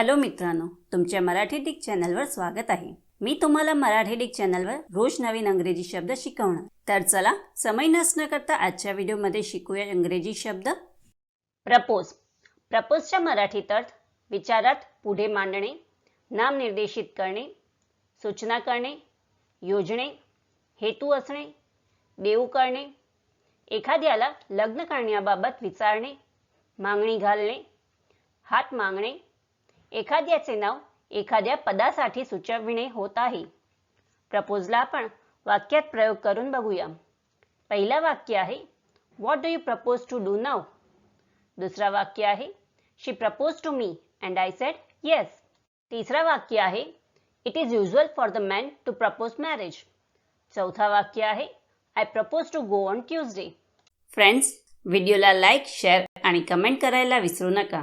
Hello मित्रांनो तुमच्या Marathi Dick चॅनलवर स्वागत आहे. मी तुम्हाला मराठी डिक चॅनलवर रोज नवीन अंग्रेजी शब्द शिकवणार. तर चला समय नसणं करता आजच्या व्हिडिओमध्ये शिकूया इंग्रजी शब्द. प्रपोज. प्रपोजच्या मराठीत अर्थ विचारात पुढे मांडणे नामनिर्देशित करणे सूचना करणे योजणे हेतू असणे देऊ करणे एखाद्याला लग्न करण्याबाबत विचारणे मागणी घालणे हात मागणे एखाद्याचे नाव एखाद्या पदासाठी सुचविणे होत आहे. प्रपोजला आपण वाक्यात प्रयोग करून बघूया. पहिला वाक्य आहे what do you propose to do now दुसरा वाक्य आहे she propose to me and I said yes तिसरा वाक्य आहे it is usual for the man to propose marriage चौथा वाक्य आहे I propose to go on Tuesday friends व्हिडिओला लाईक शेअर आणि कमेंट करायला विसरू नका.